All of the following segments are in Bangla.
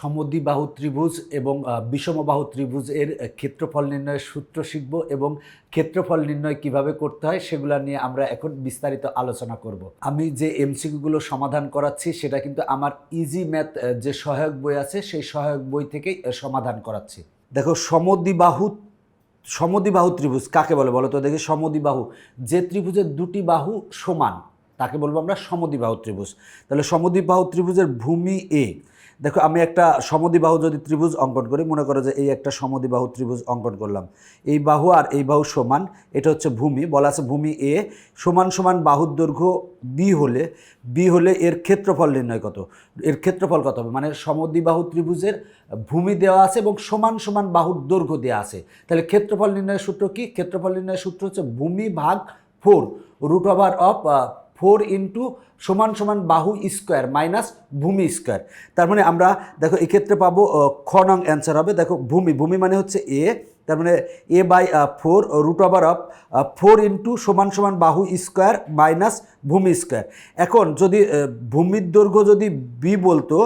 সমদ্বিবাহু ত্রিভুজ এবং বিষমবাহু ত্রিভুজ এর ক্ষেত্রফল নির্ণয়ের সূত্র শিখব এবং ক্ষেত্রফল নির্ণয় কীভাবে করতে হয় সেগুলো নিয়ে আমরা এখন বিস্তারিত আলোচনা করব। আমি যে এমসিকিউগুলো সমাধান করাচ্ছি সেটা কিন্তু আমার ইজি ম্যাথ যে সহায়ক বই আছে সেই সহায়ক বই থেকেই সমাধান করাচ্ছি। দেখো সমদ্বিবাহু সমদ্বিবাহু ত্রিভুজ কাকে বলে বলো তো দেখি? সমদ্বিবাহু যে ত্রিভুজের দুটি বাহু সমান, তাকে বলব আমরা সমদ্বিবাহু ত্রিভুজ। তাহলে সমদ্বিবাহু ত্রিভুজের ভূমি এ দেখো, আমি একটা সমদ্বিবাহু যদি ত্রিভুজ অঙ্কন করি, মনে করো যে এই একটা সমদ্বিবাহু ত্রিভুজ অঙ্কন করলাম। এই বাহু আর এই বাহু সমান, এটা হচ্ছে ভূমি, বলা আছে ভূমি এ সমান সমান বাহুর দৈর্ঘ্য বি হলে বি হলে এর ক্ষেত্রফল নির্ণয় কত? এর ক্ষেত্রফল কত হবে? মানে সমদ্বিবাহু ত্রিভুজের ভূমি দেওয়া আছে এবং সমান সমান বাহুর দৈর্ঘ্য দেওয়া আছে। তাহলে ক্ষেত্রফল নির্ণয়ের সূত্র কি? ক্ষেত্রফল নির্ণয়ের সূত্র হচ্ছে ভূমি ভাগ four root over of four into সমান সমান বাহু স্কোয়ার মাইনাস ভূমি স্কোয়ার। তার মানে আমরা দেখো এক্ষেত্রে পাবো খ নং অ্যান্সার হবে। দেখো ভূমি ভূমি মানে হচ্ছে এ তার মানে A by four root over of four into সমান সমান বাহু স্কোয়ার মাইনাস ভূমি স্কোয়ার। এখন যদি ভূমির দৈর্ঘ্য যদি বি বলতো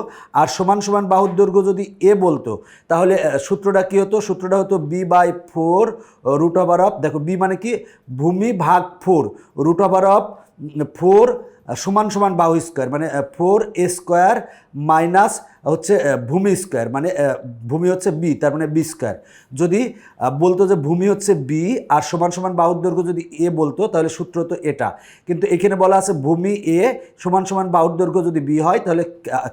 আর সমান সমান বাহুর দৈর্ঘ্য যদি এ বলতো, তাহলে সূত্রটা কী হতো? সূত্রটা হতো B by four root over of দেখো বি মানে কি? ভূমি ভাগ four root over of four সমান সমান বাহু স্কোয়ার মানে ফোর এ স্কোয়ার মাইনাস হচ্ছে ভূমি স্কোয়ার মানে ভূমি হচ্ছে বি তার মানে বি স্কোয়ার যদি বলতো যে ভূমি হচ্ছে বি আর সমান সমান বাহুর দৈর্ঘ্য যদি এ বলতো তাহলে সূত্র তো এটা। কিন্তু এখানে বলা আছে ভূমি এ সমান সমান বাহুর দৈর্ঘ্য যদি বি হয় তাহলে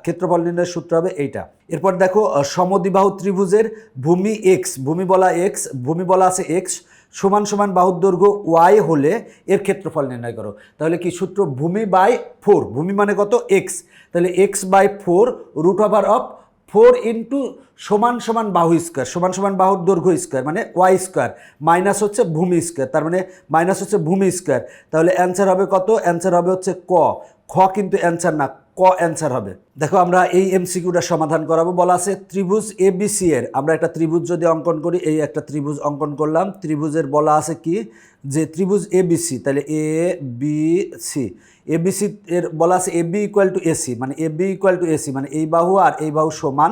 ক্ষেত্রফল নির্ণয়ের সূত্র হবে এইটা। এরপর দেখো আহ, সমদ্বিবাহু ত্রিভুজের ভূমি এক্স ভূমি বলা এক্স ভূমি বলা আছে এক্স সমান সমান বাহুর দৈর্ঘ্য ওয়াই হলে এর ক্ষেত্রফল নির্ণয় করো। তাহলে কি সূত্র ভূমি বাই ফোর ভূমি মানে কত? এক্স তাহলে X by four root over of four into সমান সমান বাহু স্কোয়ার সমান সমান বাহুর দৈর্ঘ্য স্কোয়ার মানে ওয়াই স্কোয়ার মাইনাস হচ্ছে ভূমি স্কোয়ার তার মানে মাইনাস হচ্ছে ভূমি স্কোয়ার তাহলে অ্যান্সার হবে কত? অ্যান্সার হবে হচ্ছে ক। খ কিন্তু অ্যান্সার না, ক অ্যান্সার হবে। দেখো আমরা এই এমসিকিউটা সমাধান করাবো। বলা আছে, ত্রিভুজ এবিসি এর, আমরা একটা ত্রিভুজ যদি অঙ্কন করি, এই একটা ত্রিভুজ অঙ্কন করলাম। ত্রিভুজের বলা আছে কি? যে ত্রিভুজ এবিসি তাহলে এ বি সি এবিসি এর বলা আছে A B equal to AC মানে A B equal to AC মানে এই বাহু আর এই বাহু সমান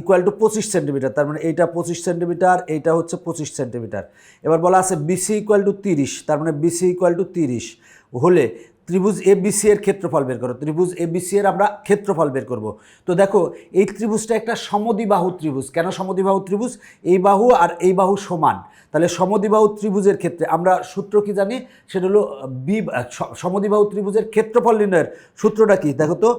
ইকুয়াল টু পঁচিশ সেন্টিমিটার তার মানে এইটা পঁচিশ সেন্টিমিটার এইটা হচ্ছে পঁচিশ সেন্টিমিটার এবার বলা আছে বিসি ইকুয়াল টু তিরিশ, তার মানে বিসি ইকুয়াল টু তিরিশ। হলে ত্রিভুজ এবিসি এর ক্ষেত্রফল বের করো। ত্রিভুজ এবিসি এর আমরা ক্ষেত্রফল বের করব। তো দেখো, এই ত্রিভুজটা একটা সমদ্বিবাহু ত্রিভুজ। কেন সমদ্বিবাহু ত্রিভুজ? এই বাহু আর এই বাহু সমান। তাহলে সমদ্বিবাহু ত্রিভুজের ক্ষেত্রে আমরা সূত্র কি জানি? সেটা হলো বি সমদ্বিবাহু ত্রিভুজের ক্ষেত্রফল নির্ণয়ের সূত্রটা কি? দেখো তো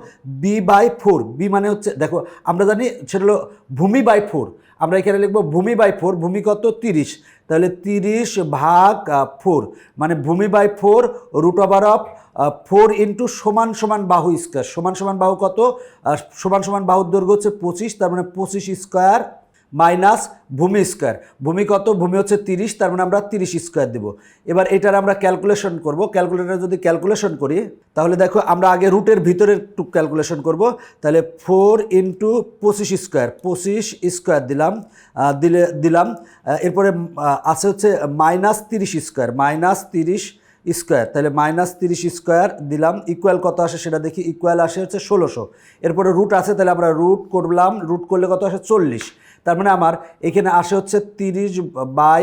বি বাই ফোর বি মানে হচ্ছে, দেখো, আমরা জানি সেটা হলো ভূমি বাই ফোর আমরা এখানে লিখব ভূমি বাই ফোর ভূমি কত? তিরিশ। তাহলে তিরিশ ভাগ ফোর মানে ভূমি by four root over of four into সমান সমান বাহু স্কোয়ার সমান সমান বাহু কত? সমান সমান বাহুর দৈর্ঘ্য হচ্ছে পঁচিশ, তার মানে পঁচিশ স্কোয়ার মাইনাস ভূমি স্কোয়ার। ভূমি কত? ভূমি হচ্ছে তিরিশ, তার মানে আমরা তিরিশ স্কোয়ার দেবো। এবার এটার আমরা ক্যালকুলেশন করব। ক্যালকুলেটার যদি ক্যালকুলেশন করি, তাহলে দেখো আমরা আগে রুটের ভিতরে একটু ক্যালকুলেশন করব। তাহলে ফোর ইন্টু পঁচিশ স্কোয়ার পঁচিশ স্কোয়ার দিলাম দিলে, দিলাম এরপরে আছে হচ্ছে মাইনাস তিরিশ স্কোয়ার, মাইনাস তিরিশ স্কোয়ার। তাহলে মাইনাস তিরিশ স্কোয়ার দিলাম ইকুয়াল কত আসে সেটা দেখি ইকুয়াল আসে হচ্ছে ষোলোশো। এরপরে রুট আছে, তাহলে আমরা রুট করলাম রুট করলে কত আসে চল্লিশ। তার মানে আমার এখানে আসে হচ্ছে তিরিশ বাই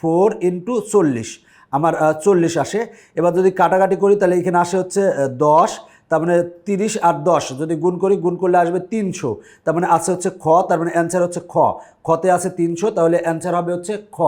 ফোর ইন্টু চল্লিশ। আমার চল্লিশ আসে। এবার যদি কাটাকাটি করি, তাহলে এখানে আসে হচ্ছে দশ। তার মানে তিরিশ আর দশ। যদি গুণ করি, গুণ করলে আসবে তিনশো। তার মানে আছে হচ্ছে খ, তার মানে অ্যান্সার হচ্ছে খ। খতে আছে তিনশো, তাহলে অ্যান্সার হবে হচ্ছে খ।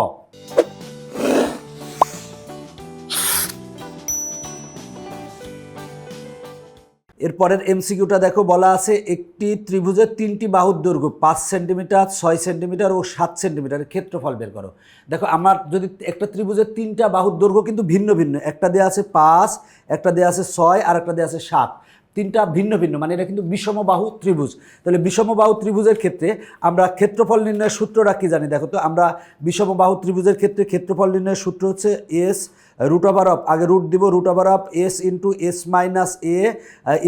এরপরের এমসিকিউটা দেখো, বলা আছে একটি ত্রিভুজের তিনটি বাহুর দৈর্ঘ্য, পাঁচ সেন্টিমিটার, ছয় সেন্টিমিটার ও সাত সেন্টিমিটারের ক্ষেত্রফল বের করো। দেখো, আমার যদি একটা ত্রিভুজের তিনটা বাহুর দৈর্ঘ্য কিন্তু ভিন্ন ভিন্ন, একটা দেওয়া আছে পাঁচ, একটা দেওয়া আছে ছয়, আর একটা দেওয়া আছে সাত। তিনটা ভিন্ন ভিন্ন মানে এটা কিন্তু বিষমবাহু ত্রিভুজ। তাহলে বিষমবাহু ত্রিভুজের ক্ষেত্রে আমরা ক্ষেত্রফল নির্ণয়ের সূত্রটা কি জানি? দেখো তো, আমরা বিষমবাহু ত্রিভুজের ক্ষেত্রে ক্ষেত্রফল নির্ণয়ের সূত্র হচ্ছে এস রুট ওভার অফ, আগে রুট দিব, root over of S into S minus A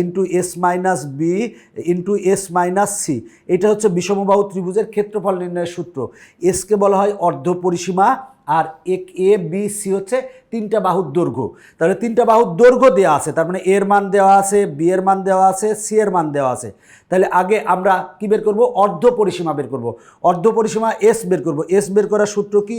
into S minus B, into S minus C. এটা হচ্ছে বিষমবাহু ত্রিভুজের ক্ষেত্রফল নির্ণয়ের সূত্র। এসকে বলা হয় অর্ধ পরিসীমা আর এক এ, বি, সি হচ্ছে তিনটা বাহুর দৈর্ঘ্য। তাহলে তিনটা বাহুর দৈর্ঘ্য দেওয়া আছে, তার মানে এর মান দেওয়া আছে, বি এর মান দেওয়া আছে, সি এর মান দেওয়া আছে। তাহলে আগে আমরা কি বের করব? অর্ধ পরিসীমা বের করব। অর্ধ পরিসীমা এস বের করব। এস বের করার সূত্র কি?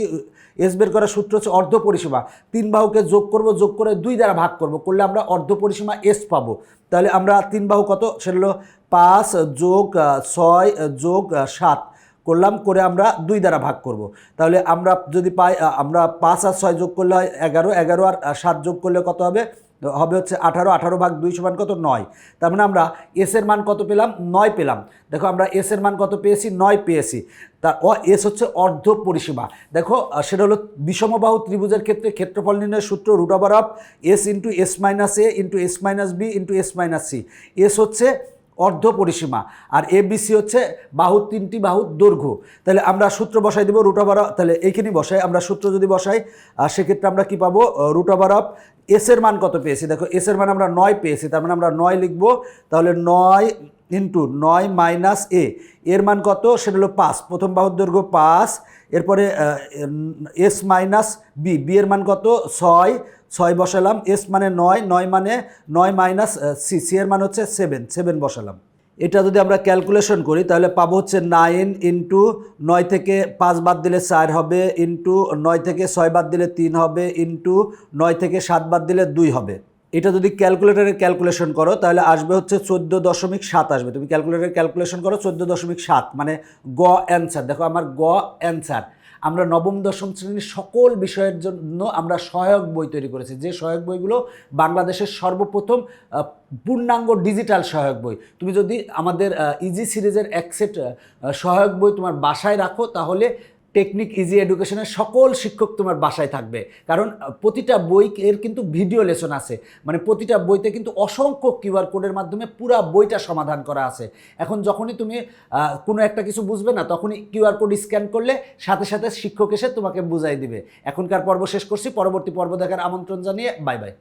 এস বের করার সূত্র হচ্ছে অর্ধ পরিসীমা। তিন বাহুকে যোগ করব, যোগ করে দুই দ্বারা ভাগ করব। করলে আমরা অর্ধ পরিসীমা এস পাবো। তাহলে আমরা তিন বাহু কত? সেটা হলো পাঁচ যোগ ছয় যোগ সাত। করলাম, করে আমরা দুই দ্বারা ভাগ করব। তাহলে আমরা যদি পাই আমরা পাঁচ আর ছয় যোগ করলে হয় এগারো এগারো আর সাত যোগ করলে কত হবে? হবে হচ্ছে আঠারো আঠারো ভাগ দুই সমান কত? নয়। তার মানে আমরা এস এর মান কত পেলাম? নয় পেলাম। দেখো আমরা এস এর মান কত পেয়েছি? নয় পেয়েছি। তার অ এস হচ্ছে অর্ধ পরিসীমা। দেখো সেটা হলো বিষমবাহু ত্রিভুজের ক্ষেত্রে ক্ষেত্রফল নির্ণয়ের সূত্র root over of S into S minus A into S minus B into S minus C S হচ্ছে অর্ধ পরিসীমা। আর এ বিসি হচ্ছে বাহু তিনটি বাহু দৈর্ঘ্য। তাহলে আমরা সূত্র বসাই দেবো রুট ওভার তাহলে এইখানে বসাই, আমরা সূত্র যদি বসাই সেক্ষেত্রে আমরা কি পাবো? রুট ওভার অফ এস এর মান কত পেয়েছি? দেখো এস এর মান আমরা নয় পেয়েছি, তার মানে আমরা নয় লিখব, তাহলে নয় ইন্টু নয় মাইনাস এ এর মান কত? সেটা হলো পাঁচ। প্রথম বাহুর দৈর্ঘ্য পাঁচ, এরপরে এস মাইনাস বি বি এর মান কত? ছয়। ছয় বসালাম এস মানে নয় নয় মানে নয় মাইনাস সি সি এর মান হচ্ছে সেভেন সেভেন বসালাম। এটা যদি আমরা ক্যালকুলেশন করি, তাহলে পাবো হচ্ছে নাইন ইন্টু নয় থেকে পাঁচ বাদ দিলে চার হবে ইন্টু নয় থেকে ছয় বাদ দিলে তিন হবে ইন্টু নয় থেকে সাত বাদ দিলে দুই হবে। এটা যদি ক্যালকুলেটারে ক্যালকুলেশন করো, তাহলে আসবে হচ্ছে চোদ্দ দশমিক সাত আসবে। তুমি ক্যালকুলেটারে ক্যালকুলেশন করো, চোদ্দ দশমিক সাত মানে গ অ্যান্সার দেখো আমার গ অ্যান্সার আমরা নবম, দশম শ্রেণির সকল বিষয়ের জন্য আমরা সহায়ক বই তৈরি করেছি। যে সহায়ক বইগুলো বাংলাদেশের সর্বপ্রথম পূর্ণাঙ্গ ডিজিটাল সহায়ক বই। তুমি যদি আমাদের ইজি সিরিজের এক সেট সহায়ক বই তোমার বাসায় রাখো, তাহলে টেকনিক ইজি এডুকেশনের সকল শিক্ষক তোমার বাসায় থাকবে। কারণ প্রতিটা বই এর কিন্তু ভিডিও লেসন আছে। মানে প্রতিটা বইতে কিন্তু অসংখ্য কিউআর কোডের মাধ্যমে পুরো বইটা সমাধান করা আছে। এখন যখনই তুমি কোনো একটা কিছু বুঝবে না, তখনই কিউআর কোড স্ক্যান করলে সাথে সাথে শিক্ষক এসে তোমাকে বুঝাই দিবে। এখনকার পর্ব শেষ করছি, পরবর্তী পর্ব দেখার আমন্ত্রণ জানিয়ে বাই বাই